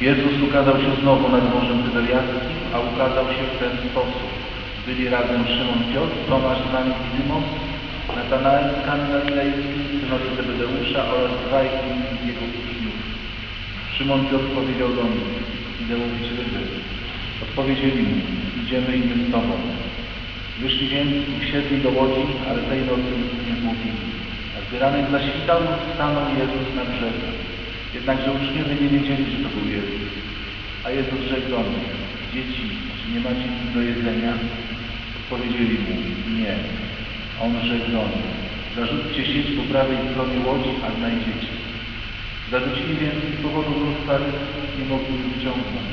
Jezus ukazał się znowu nad Morzem Tyberiackim, a ukazał się w ten sposób. Byli razem Szymon Piotr, Tomasz z nami Didymos, Natanael z Kany Galilejskiej, synowie Zebedeusza oraz dwaj inni z jego uczniów. Szymon Piotr powiedział do nich, idę łowić ryby. Odpowiedzieli mu, idziemy i my z Tobą. Wyszli więc i wsiedli do łodzi, ale tej nocy nie złowili. A gdy ranek zaświtał, stanął Jezus na brzegu. Jednakże uczniowie nie wiedzieli, że to był Jezus. A Jezus rzekł do nich, dzieci, czy nie macie nic do jedzenia? Odpowiedzieli mu, nie. On rzekł do nich, zarzućcie sieć po prawej stronie łodzi, a znajdziecie. Zarzucili więc z powodu ryb, nie mogli wyciągnąć.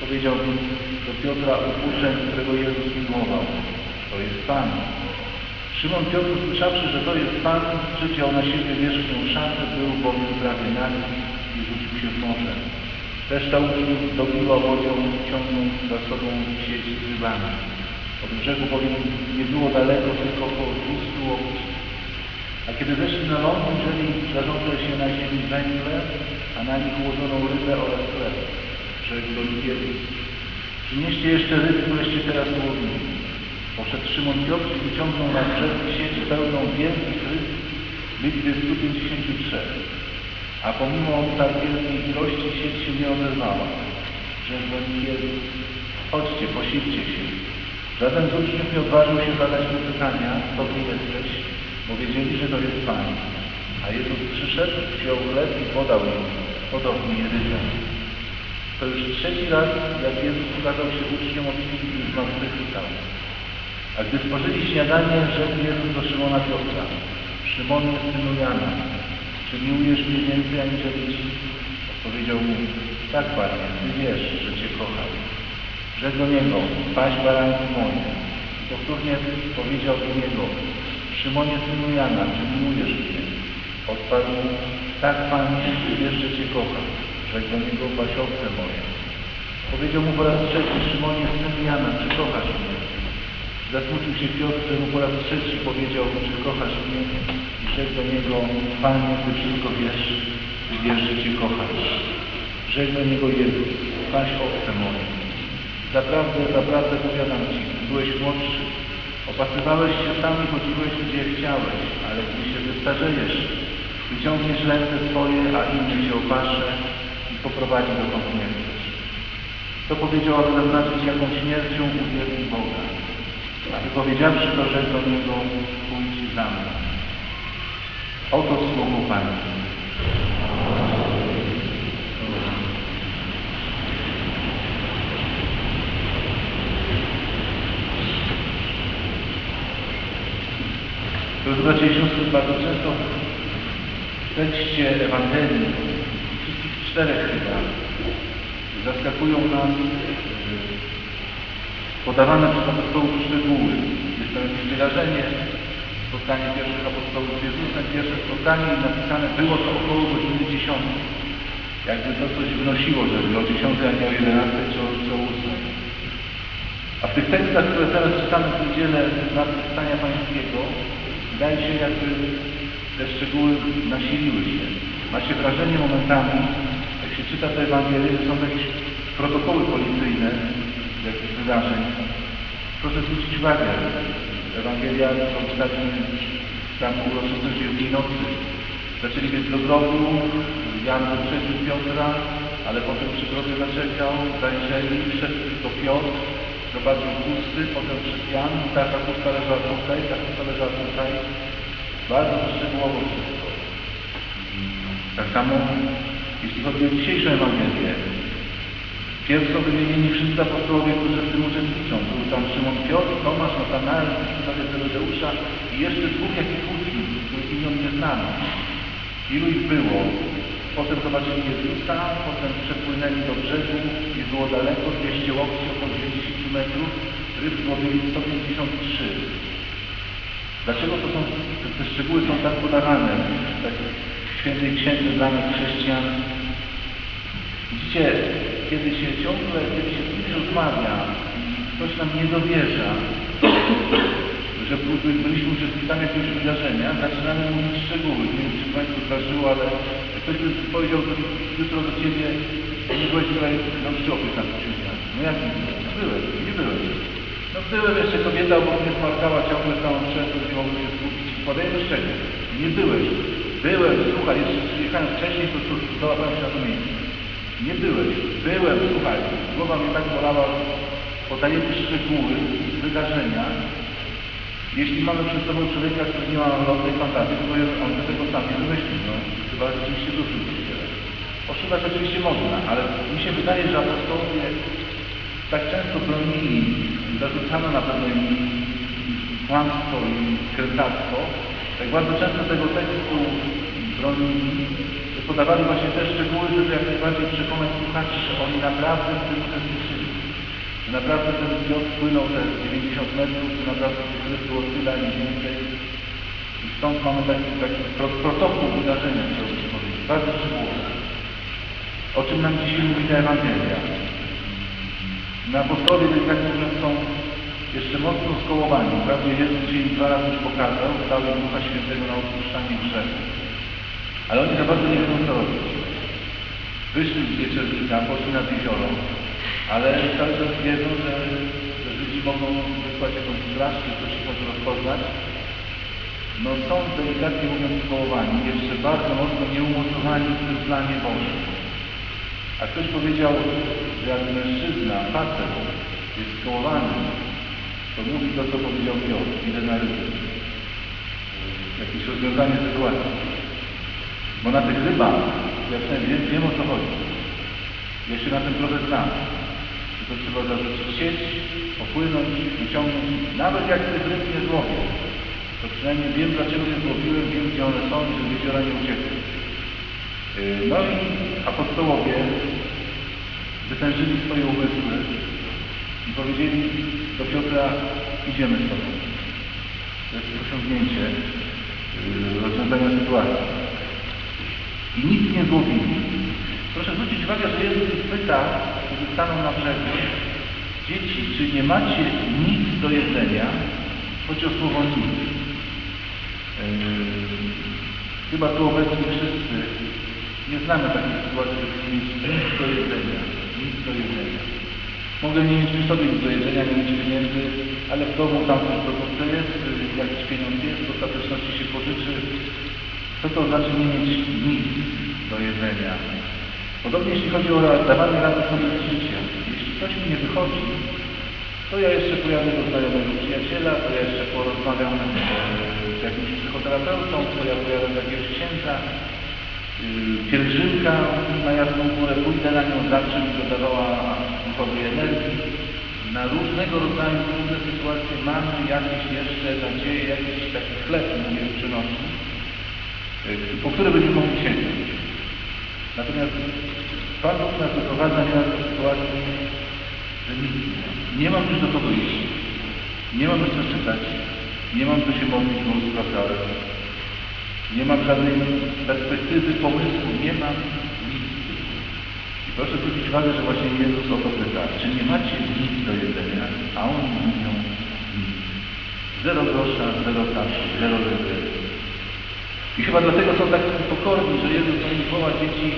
Powiedział więc do Piotra uczeń, którego Jezus miłował. To jest Pan. Szymon Piotr, usłyszawszy, że to jest Pan, przyciął na siebie wierzchnią szatę, był bowiem prawie nagi i rzucił się w morze. Reszta uczniów dobiła łodzią, ciągnąc za sobą sieć z rybami. Od brzegu bowiem nie było daleko, tylko około 200 łokci. A kiedy zeszli na ląd, ujrzeli leżące się na ziemi węgle, a na nich ułożoną rybę oraz chleb. Rzekł do nich przynieście jeszcze ryby, któreście teraz ułowili. Poszedł Szymon Piotr i wyciągnął na brzeg sieć pełną wielkich ryb w liczbie 153. A pomimo tak wielkiej ilości sieć się nie oderwała. Rzekł do nich Jezus, chodźcie, posilcie się. Żaden z uczniów nie odważył się zadać mu pytania, kto ty jesteś, bo wiedzieli, że to jest Pan. A Jezus przyszedł, wziął chleb i podał im, podobnie rybę. To już trzeci raz, jak Jezus ukazał się uczniom od chwili, zmartwychwstał. A gdy spożyli śniadanie, rzekł Jezus do Szymona Piotra, Szymonie, synu Jana, czy miłujesz mnie więcej aniżeli ci? Odpowiedział mu, tak Panie, Ty wiesz, że Cię kocham. Rzekł do niego, paść baranki moje. Powtórnie powiedział do niego, Szymonie, synu Jana, czy miłujesz mnie? Odparł mu, tak Panie, Ty wiesz, że Cię kocham. Rzekł do niego, paść owce moje. Powiedział mu po raz trzeci, Szymonie, synu Jana, czy kochasz mnie? Zasmucił się Piotr, że mu po raz trzeci powiedział, czy kochasz mnie? I rzekł do niego, Panie, Ty wszystko wiesz, Ty wiesz, że Cię kocham. Rzekł do niego Jezus, paś owce moje. Zaprawdę, zaprawdę powiadam Ci, byłeś młodszy, opasywałeś się sam i chodziłeś gdzie chciałeś, ale gdy się wystarzejesz, wyciągniesz ręce swoje, a inny Cię opasze i poprowadzi dokąd nie chcesz. To powiedział, aby zaznaczyć, jaką śmiercią uwierzył Boga. A wypowiedziawszy to, rzekł do niego, pójdź za mną. Oto słowo Pańskie. Drodzy bracia siostry, bardzo często w tekście Ewangelii, wszystkich czterech chyba, zaskakują nas podawane przez apostołów szczegóły. Jest to jakieś wydarzenie, spotkanie pierwszych apostołów z Jezusem, pierwsze spotkanie napisane było to około godziny 10. Jakby to coś wnosiło, że o 10, a nie o 11 czy o, czy o 8. A w tych tekstach, które teraz czytamy w niedzielę Zmartwychwstania Pańskiego, wydaje się jakby te szczegóły nasiliły się. Ma się wrażenie momentami, jak się czyta te Ewangelie, że są jakieś protokoły policyjne z jakichś wydarzeń. Proszę zwrócić uwagę, Ewangelia są wstawne tam uroczystość Wielkiej Nocy. Zaczęli biec do grobu, Jan wyprzedził Piotra, ale potem przy grobie zaczekał, zajrzeli, wszedł tylko Piotr, zobaczył pusty, potem przed Jan, taka pusta leżała tutaj, ta pusta leżała tutaj. Bardzo szczegółowo wszystko. Tak samo, jeśli chodzi o dzisiejszą Ewangelię, Pierwszy są wymienieni wszyscy apostołowie, którzy w tym uczestniczą. Był tam Szymon Piotr, Tomasz, Natanael, synowie Zebedeusza i jeszcze dwóch jakichś uczniów, których imion nie znamy. Ilu ich było? Potem zobaczyli Jezusa, potem przepłynęli do brzegu i było daleko, 200 łokci, około 90 metrów, ryb złowili 153. Dlaczego to są, te, szczegóły są tak podawane w świętej księdze dla nas chrześcijan? Widzicie, kiedy się ciągle, kiedy się z kimś rozmawia i ktoś nam nie dowierza, że byliśmy uczestnikami jakiegoś wydarzenia, zaczynamy mówić szczegóły. Nie wiem, czy Państwu zdarzyło, ale ktoś by powiedział jutro do Ciebie, Nie byłeś wczoraj na poświęceniu. No jak nie? No byłem, nie byłem. No byłem jeszcze kobieta obok mnie smarkała ciągle całą często, nie mogłem się skupić. Podaję do szczęścia. Nie byłeś. Byłem, słuchaj, jeszcze przyjechałem wcześniej, to tu załapałem się na to miejsce. Nie byłeś. Byłem, słuchaj. Głowa mnie tak bolała. Podaję ci szczegóły wydarzenia. Jeśli mamy przed sobą człowieka, który nie ma lotnej fantazji, to jest on by tego sam nie wymyślił. No, chyba rzeczywiście duszy kościele. Oszukiwać oczywiście można, ale mi się wydaje, że apostołowie tak często bronili, zarzucano na pewno im kłamstwo i krętactwo, tak bardzo często tego tekstu bronili, podawali właśnie te szczegóły, żeby jak najbardziej przekonać słuchaczy, że oni naprawdę w tym uczestniczyli. Że naprawdę ten zbiot płynął te 90 metrów, że naprawdę tych ryb było tyle, a nie więcej. I stąd mamy taki, taki pro- protokół wydarzenia, chciałbym powiedzieć, bardzo szczegółowy. O czym nam dzisiaj mówi ta Ewangelia? Na apostowie, tak mówiąc, są jeszcze mocno skołowani. Prawie Jezus im dwa razy już pokazał, dał Ducha Świętego na. Ale oni za bardzo nie wiedzą, co robić. Wyszli z wieczernika, poszli nad jezioro, ale cały czas wiedzą, że, że Żydzi mogą wysłać jakąś straż, czy coś może rozpoznać. No są delikatnie mówiąc skołowani, jeszcze bardzo mocno nieumocowani w tym planie Bożym. A ktoś powiedział, że jak mężczyzna, facet jest skołowany, to mówi to, co powiedział Piotr, idę na ryby. Jakieś rozwiązanie sytuacji. Bo na tych rybach, ja przynajmniej wiem, wiem o co chodzi. Ja się na tym trochę znam. Że to trzeba zarzucić sieć, popłynąć, wyciągnąć. Nawet jak tych ryb nie złowię, to przynajmniej wiem, dlaczego je złowiłem, wiem, gdzie one są i że z jeziora nie uciekły. No i apostołowie wytężyli swoje umysły i powiedzieli do Piotra, idziemy z Tobą. To jest osiągnięcie yy, rozwiązania sytuacji. I nie złowili. Proszę zwrócić uwagę, że Jezus pyta, kiedy staną na brzegu, dzieci, czy nie macie nic do jedzenia? Chodzi o słowo nic. Yy, chyba tu obecni wszyscy nie znamy takiej sytuacji, żeby mieć nic do jedzenia. Nic do jedzenia. Mogę nie mieć przy sobie nic do jedzenia, nie mieć pieniędzy, ale w domu tam coś produkty jest, jakiś pieniądz jest, w ostateczności się pożyczy. Co to znaczy nie mieć nic do jedzenia? Podobnie jeśli chodzi o dawanie rady sobie z. Jeśli coś mi nie wychodzi, to ja jeszcze pojadę do znajomego przyjaciela, to ja jeszcze porozmawiam e, z jakimś psychoterapeutą, to ja pojadę do jakiegoś księdza, yy, pielgrzymka na Jasną Górę, pójdę na nią, zawsze mi dodawała duchowej energii. Na różnego rodzaju trudne sytuacje mamy jakieś jeszcze nadzieje, jakiś taki chleb, mówię, przynosi, po które będziemy mogli sięgnąć. Natomiast Pan Bóg nas doprowadza nieraz do sytuacji, że nic nie mam. Nie mam już do kogo iść. Nie mam już co czytać. Nie mam co się modlić, bo sprawdzałem. Nie mam żadnej perspektywy, pomysłu. Nie mam nic. I proszę zwrócić uwagę, że właśnie Jezus o to pyta. Czy nie macie nic do jedzenia? A oni mówią nic. Zero grosza, zero kasy, zero ryby. I chyba dlatego są tak pokorni, że Jezus do nich woła dzieci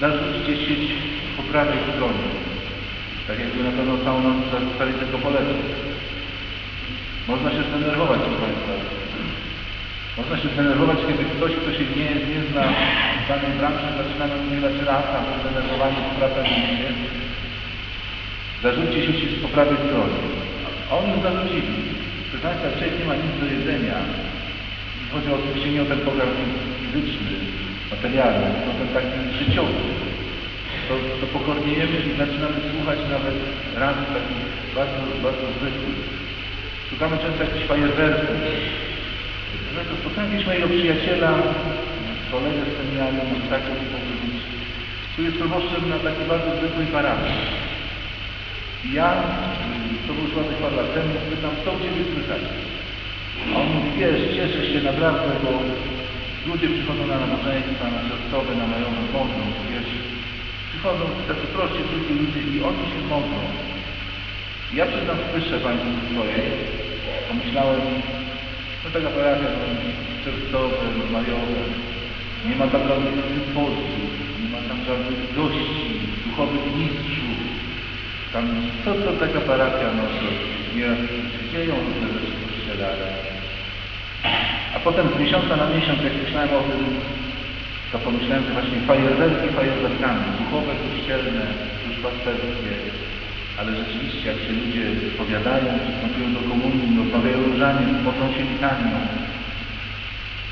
zarzućcie sieć po prawej stronie. Tak jakby na pewno całą noc zarzucali tylko po lewej. Można się zdenerwować, proszę Państwa. Można się zdenerwować, kiedy ktoś, kto się nie, nie zna w danej branży, zaczyna nam udzielać rad, albo zdenerwowani sprawdzaniem się. Zarzućcie sieci po prawej stronie. A ją zarzucili. Proszę Państwa, nie ma nic do jedzenia, chodzi oczywiście nie o ten pokarm fizyczny, materialny, tylko ten taki życiowy, to, to pokorniejemy i zaczynamy słuchać nawet rad takich bardzo, bardzo zwykłych. Szukamy często jakichś fajerwerków. Spotkałem kiedyś mojego przyjaciela, kolegę z seminarium, tak to powiedzieć, który jest proboszczem na takiej bardzo zwykłej parafii. Ja, to było już ładnych parę lat temu, pytam, co u Ciebie słychać? A on mówi, wiesz, cieszę się naprawdę, bo ludzie przychodzą na nabożeństwa, na czerwcowe, na majowe, modlą, wiesz, przychodzą tacy prości, zwykli ludzie i oni się modlą. Ja przyznam wyższe Państwu swojej, pomyślałem, no taka parafia, czerwcowe, majowe, nie ma tak żadnych sympozji, nie ma tam żadnych gości, duchowych mistrzów. Tam co to taka parafia nosi? Nieraz się dzieją różne A potem z miesiąca na miesiąc, jak myślałem o tym, to pomyślałem, że właśnie fajerwerki fajerwerkami, duchowe, kościelne, duszpasterskie, ale rzeczywiście, jak się ludzie spowiadają, przystępują do komunii, rozmawiają różanie, modlą się litanią,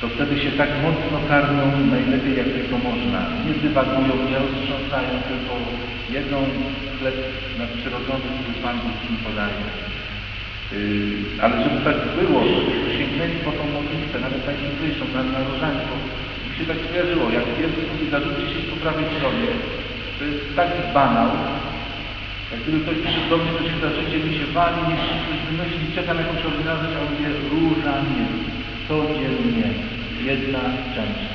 to wtedy się tak mocno karmią najlepiej jak tylko można. Nie dywagują, nie roztrząsają, tylko jedzą chleb nadprzyrodzony, który Pan Bóg im podaje. Yy, ale żeby tak było, żebyśmy sięgnęli po tą modlitwę, nawet najpiękniejszą, na, na różaństwo, mi się tak skojarzyło, jak Jezus mówi, zarzućcie się po prawej stronie, to jest taki banał, jak gdyby ktoś przyszedł do mnie, to się za życie mi się wali, się coś wymyśli, czekam jakąś ordynarność, a on mówi, różanie, codziennie, jedna część.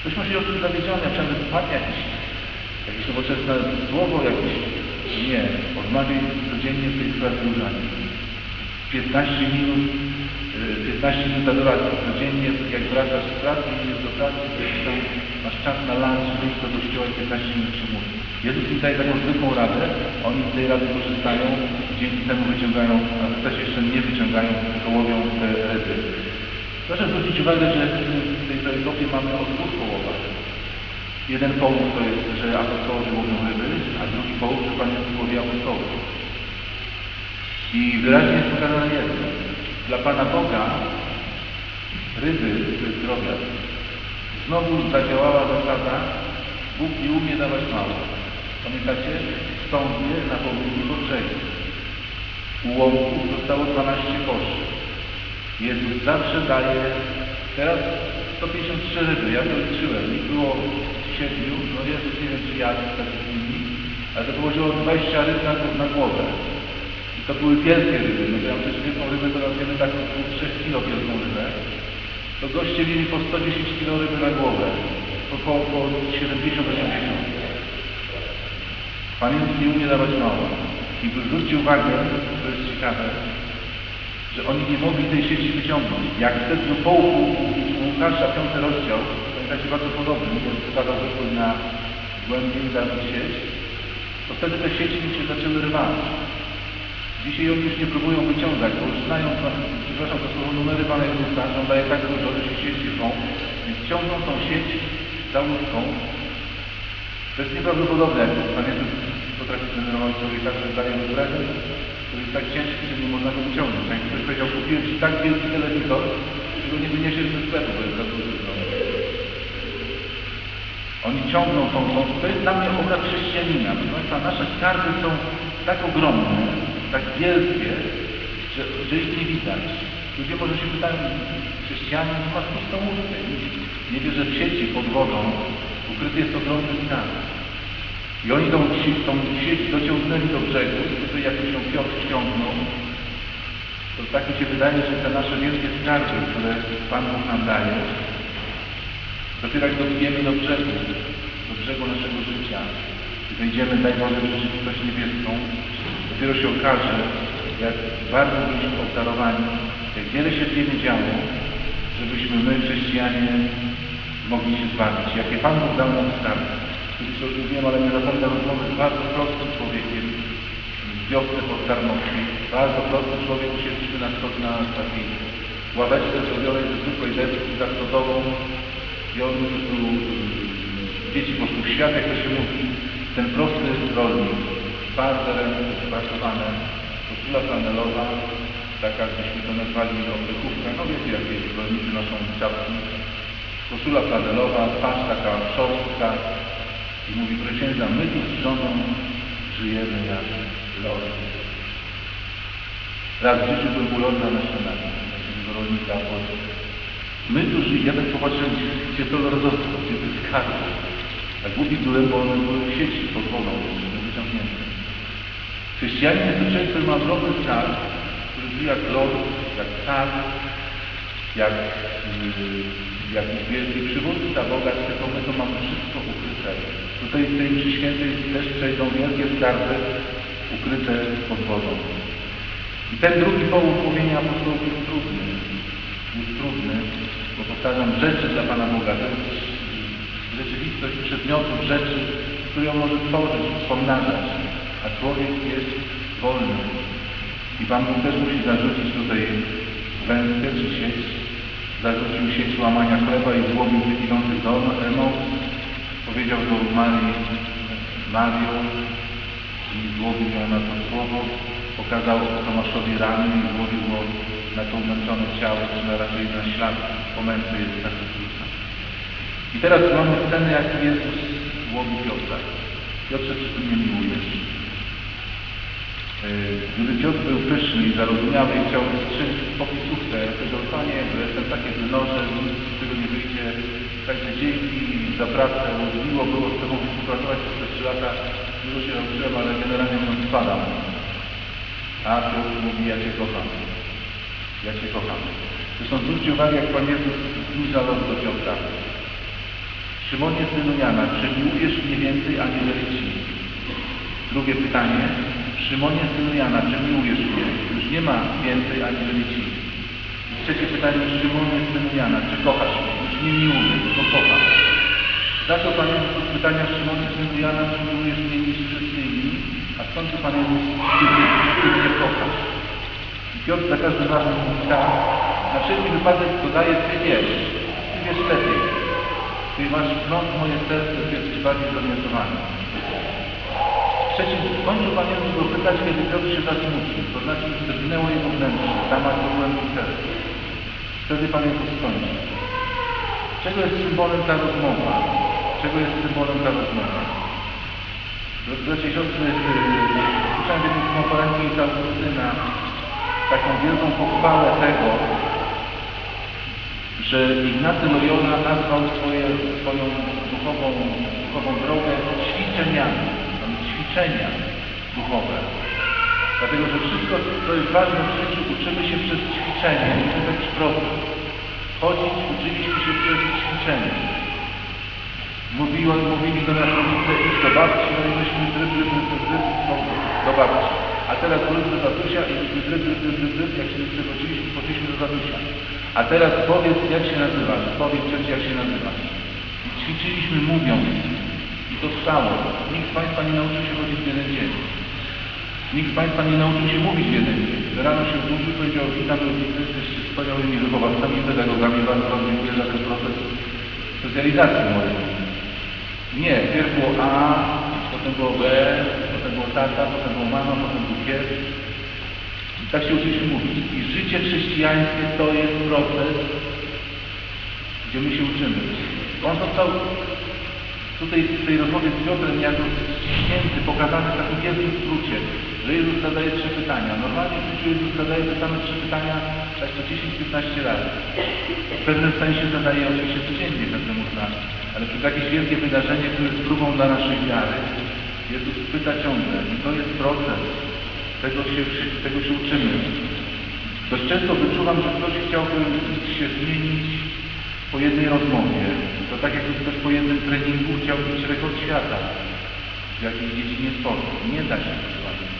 Ktoś może się o tym dowiedziony, a przynajmniej wpadnie jakieś, jakieś nowoczesne słowo, jakieś, nie, odmawiaj codziennie w tej sprawie różanie. 15 minut, y, 15 minut adoracji codziennie, jak wracasz z pracy, idziesz do pracy, tam, masz czas na lunch, wyjść do kościoła i 15 minut się mówi. Jezus im daje taką zwykłą radę, oni z tej rady korzystają, dzięki temu wyciągają, a też jeszcze nie wyciągają, tylko łowią te ryby. Proszę zwrócić uwagę, że w tej perykopie mamy o dwóch połowach. Jeden połów to jest, że apostołowie łowią ryby, a drugi połów, że Pan Jezus łowi apostołów. I wyraźnie jest pokazane jedno. Dla Pana Boga ryby to jest drobiazg. Znowu zadziałała zasada Bóg nie umie dawać mało. Pamiętacie? Sądzie na południu brzegu. U łąków zostało 12 koszy. Jezus zawsze daje, teraz 153 ryby, ja to liczyłem, ich było 7, no Jezus nie wiem czy tak z nimi, ale to wychodziło 20 ryb na, na głowę. To były wielkie ryby, no to ja przecież wielką rybę to nazwiemy taką 3 kilo wielką rybę. To goście mieli po 110 kilo ryby na głowę, około po 70-80. Pan nie umie dawać mało. I zwróćcie uwagę, to jest ciekawe, że oni nie mogli tej sieci wyciągnąć. Jak wtedy do połku Łukasza, piąty rozdział, pamiętacie bardzo podobny, jest składał zwykły na głębiej darmo sieć, to wtedy te sieci im się zaczęły rwać. Dzisiaj już nie próbują wyciągać, bo już znają, przepraszam, to są numery Pana Jezusa, że On daje tak dużo, że się sieci rwą, więc ciągną tą sieć całutką. To jest nieprawdopodobne, jak Pan Jezus potrafi zdenerwować człowieka, że daje mu prezent, który jest tak ciężki, że nie można go wyciągnąć. Jak ktoś powiedział, kupiłem Ci tak wielki telewizor, że go nie wyniesiesz ze sklepu, bo jest za duży. Oni ciągną tą, tą, to jest dla mnie obraz chrześcijanina. Proszę Państwa, nasze skarby są tak ogromne, tak wielkie, że, że ich nie widać. Ludzie może się pytają, chrześcijanin ma pustą łódkę. Nie wie, że w sieci pod wodą ukryty jest ogromny skarb. I oni tą, tą sieć dociągnęli do brzegu, i tutaj jak się Piotr ściągnął, to tak mi się wydaje, że te nasze wielkie skarby, które Pan Bóg nam daje, dopiero jak dobijemy do brzegu, do brzegu naszego życia i wejdziemy, daj Boże, w rzeczywistość niebieską, dopiero się okaże, jak bardzo byliśmy obdarowani, jak wiele się w działo, żebyśmy my, chrześcijanie, mogli się zbawić. Jakie Pan Bóg dał nam już mówiłem, ale nie zapomnę rozmowy z bardzo prostym człowiekiem z wiosny pod. Bardzo prosty człowiek, usiedliśmy na, sto- na takiej ławeczce zrobionej ze zwykłej deski zaskotową i on był, dzieci poszły w świat, jak to się mówi, ten prosty rolnik, twarde ręce spracowane, koszula flanelowa, taka, byśmy to nazwali obrechówka, no wiecie, jakie rolnicy noszą czapki, koszula flanelowa, twarz taka szorstka i mówi, proszę księdza, my tu z żoną żyjemy jak lody. Raz w życiu byłem u lorda na śniadaniu, takiego rolnika od My tu żyjemy, tak popatrzyłem, gdzie, gdzie to lordowstwo, gdzie te skarby. A głupi byłem, bo one były w sieci pod wodą. Chrześcijanin który ma ogromny skarb, który żyje jak lord, jak car, jak yy, jakiś wielki przywódca, bogacz, tylko my to mamy wszystko ukryte. Tutaj w tej mszy świętej też przejdą wielkie skarby ukryte pod wodą. I ten drugi połów mówienia apostołów jest trudny. Jest trudny, bo powtarzam, rzeczy dla Pana Boga to jest rzeczywistość przedmiotów, rzeczy, które ją może tworzyć, pomnażać, a człowiek jest wolny. I Pan Bóg też musi zarzucić tutaj wędkę czy sieć. Zarzucił sieć łamania chleba i złowił tych idących do Emaus. Powiedział do Marii, Mario, i złowił ją na to słowo. Pokazał Tomaszowi rany i złowił go na to umęczone ciało, czy na raczej na ślad po męce Jezusa Chrystusa. I teraz mamy scenę, jak Jezus łowi Piotra. Piotrze, czy Ty mnie miłujesz? Yy, Gdyby Piotr był pyszny i zarozumiały i chciał strzelić w popisówkę, ja powiedział, Panie, jestem takie wynoszę, nic z tego nie wyjdzie, także dzięki za pracę, miło było z Tobą współpracować przez te trzy lata, dużo się nauczyłem, ale generalnie mówiąc spadam. A Piotr mówi, ja Cię kocham. Ja Cię kocham. Zresztą zwróćcie uwagę, jak Pan Jezus zbliża los do Piotra. Szymonie synu Jana, czy miłujesz mnie więcej aniżeli ci? Drugie pytanie. Szymonie synu Jana, czy miłujesz mnie? Już nie ma więcej aniżeli ci. Trzecie pytanie. Szymonie synu Jana, czy kochasz mnie? Już nie miłuję, tylko kocham. Zaczął Pan Jezus pytania Szymonie synu Jana, czy miłujesz mnie niż wszyscy inni? A skończył Pan Jezus, ty, mnie kochasz? I Piotr za każdym razem mówi tak. Na wszelki wypadek dodaje, ty wiesz. Ty wiesz lepiej. Ty masz wgląd moje serce, ty jesteś bardziej zorientowany. Skończył Pan Jezus go pytać, kiedy Piotr się zasmucił, to znaczy drgnęło jego wnętrze, temat do głębi serca. Wtedy Pan Jezus skończył. Czego jest symbolem ta rozmowa? Czego jest symbolem ta rozmowa? Bracia i siostry, yy, słyszałem w jednej z konferencji z Augustyna taką wielką pochwałę tego, że Ignacy Loyola nazwał swoje, swoją duchową, duchową drogę ćwiczeniami, tam ćwiczenia duchowe. Dlatego, że wszystko, co jest ważne w życiu, uczymy się przez ćwiczenie. Jest jakiś proces. Chodzić uczyliśmy się przez ćwiczenie. Mówiło, mówili do nas rodzice, idź do babci, no i myśmy dryb, dryb, dryb, dryb, dryb, do babci. A teraz wróć do tatusia i myśmy dryb, dryb, dryb, dryb, dryb, jak się przechodziliśmy, poszliśmy do tatusia. A teraz powiedz, jak się nazywasz, powiedz jak się nazywasz. I ćwiczyliśmy mówiąc. I to trwało. Nikt z Państwa nie nauczył się chodzić w jeden dzień. Nikt z Państwa nie nauczył się mówić w jeden dzień. Rano się obudził, powiedział, witam rodzice, jesteście wspaniałymi wychowawcami, pedagogami, bardzo Wam dziękuję za ten proces socjalizacji mojej. Nie, pierw było A, potem było B, potem było tata, potem było mama, potem był pies. I tak się uczyliśmy mówić. I życie chrześcijańskie to jest proces, gdzie my się uczymy. On został tutaj w tej rozmowie z Piotrem jako ściśnięty, pokazany w takim wielkim skrócie, że Jezus zadaje trzy pytania. Normalnie w życiu Jezus zadaje te same trzy pytania tak co 10-15 razy. W pewnym sensie zadaje oczywiście codziennie każdemu z nas, ale przed jakieś wielkie wydarzenie, które jest próbą dla naszej wiary, Jezus pyta ciągle i to jest proces. Tego się, tego się uczymy. Dość często wyczuwam, że ktoś chciałby się zmienić po jednej rozmowie. To tak jakby ktoś po jednym treningu chciał mieć rekord świata w jakiejś dziedzinie sportu. Nie da się to zrobić.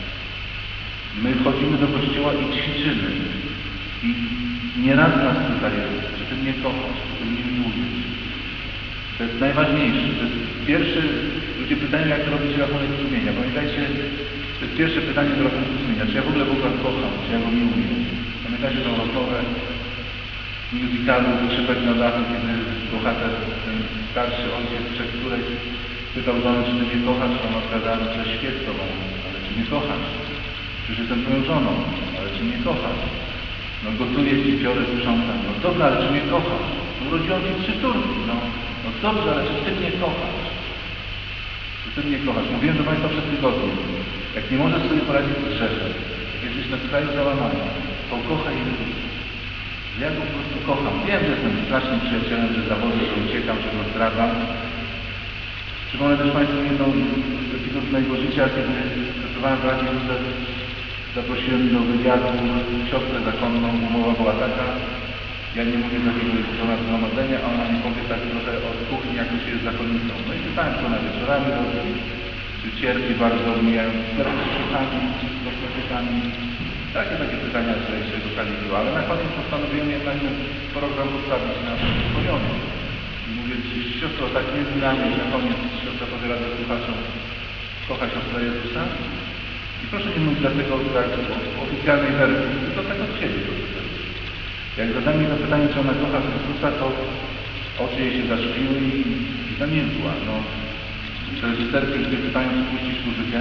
My chodzimy do kościoła i ćwiczymy. I nieraz nas pyta Jezus, czy Ty mnie kochasz, czy Ty mnie miłujesz. To jest najważniejsze. To jest pierwszy, ludzie pytają, jak robić rachunek sumienia. Pamiętajcie, to jest pierwsze pytanie do rachunku sumienia. Czy ja w ogóle Boga kocham, czy ja Go miłuję? Pamiętacie tą rozmowę w musicalu Skrzypek na dachu, kiedy bohater, ten starszy ojciec, przed której pytał żonę, czy Ty mnie kochasz, ona odpowiadała, że Tobą, ale czy mnie kochasz? Przecież jestem Twoją żoną, ale czy mnie kochasz? No gotuję Ci, biorę, sprzątam. No dobra, ale czy mnie kochasz? No, urodziłam Ci trzy córki, no. No dobrze, ale czy Ty mnie kochasz? Czy Ty mnie kochasz? Mówiłem do Państwa przed tygodniem. Jak nie możesz sobie poradzić z grzechem, jak jesteś na skraju załamania, to kochaj Jezusa. Ja go po prostu kocham. Wiem, że jestem strasznym przyjacielem, że zawodzę, że uciekam, że go zdradzam. Przypomnę też Państwu jedną z mojego życia, kiedy pracowałem w Radzie Józef. Zaprosiłem do wywiadu siostrę zakonną. Umowa była taka. Ja nie mówię jest to zgromadzenia, a ona mi powie tak trochę od kuchni, jak się jest zakonnicą. No i pytałem, co na wieczorami czy cierpi bardzo, mijając sklep z szuchami, z kosmetykami. Takie takie pytania z kalibru, ale na koniec postanowiłem jednak ten program postawić na poziomie. I mówię, siostro tak między nami, na koniec siostra powie radę słuchaczom, kocha siostra Jezusa? I proszę nie mówić dlatego tak oficjalnej wersji, tylko tak od siebie. Jak zadam jej pytanie, czy ona kocha Chrystusa, to oczy jej się zaszkliły i zamiękła. No, jest serce, gdy pytają, czy puścisz muzykę.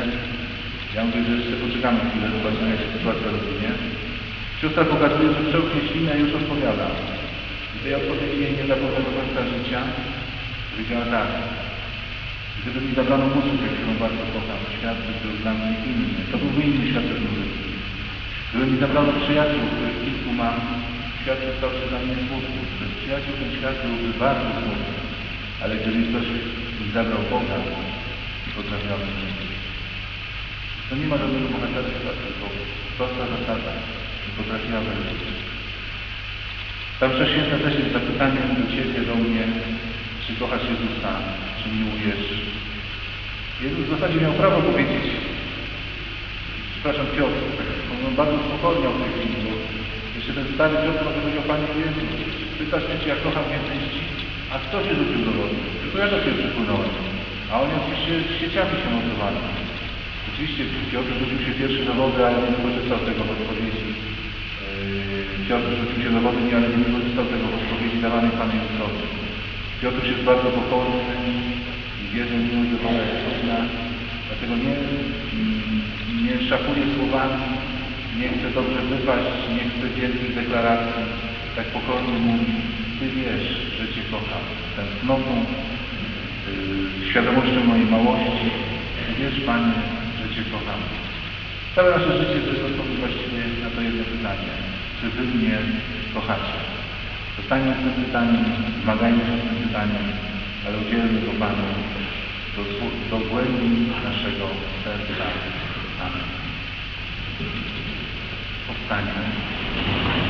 Ja mówię, że jeszcze poczekamy chwilę, zobaczymy, jak się sytuacja rozwinie. Siostra pokazuje, że przełknie ślinę już odpowiada. I tej odpowiedzi jej nie zapomnę do końca życia. Powiedziała tak. Gdyby mi zabrano muzykę, którą bardzo kocham, świat by był dla mnie inny. To byłby inny świat bez muzyki. Gdyby mi zabrano przyjaciół, których kilku mam, świat by stał się dla mnie smutny. Bez przyjaciół ten świat byłby bardzo smutny. Ale gdyby ktoś mi zabrał Boga. To nie ma żadnego bohaterstwa, tylko prosta zasada. Nie potrafiłabym żyć. Tam Msza Święta też jest zapytaniem do Ciebie, do mnie, czy kochasz Jezusa, czy miłujesz. Jezus w zasadzie miał prawo powiedzieć, przepraszam, Piotr, on bardzo spokojnie o tej chwili, bo jeszcze ten stary Piotr może powiedział, Panie Jezu, pytasz mnie, czy ja kocham więcej ci, a kto Cię rzucił do wody? Tylko ja do Ciebie przypłynąłem. A oni oczywiście sieciami się montowali. Oczywiście Piotr rzucił się pierwszy do wody, ale nie wykorzystał tego w odpowiedzi. Yy, Piotr rzucił się wody, nie, ale nie wykorzystał tego w odpowiedzi dawanej Panu Jezusowi. Piotr jest bardzo pokorny i wie, że miłość do dlatego nie, mm, nie szafuje słowami, nie chce dobrze wypaść, nie chce wielkich deklaracji. Tak pokornie mówi, Ty wiesz, że Cię kocham. Tęsknotą, yy, świadomością mojej małości. Wiesz, Panie, że Cię kocham. Całe nasze życie to jest odpowiedź właściwie na to jedno pytanie. Czy Wy mnie kochacie? Zostańmy z tym pytaniem, zmagajmy się z tym pytaniem, ale udzielmy go Panu do, do głębi naszego serca. Amen. Powstańmy.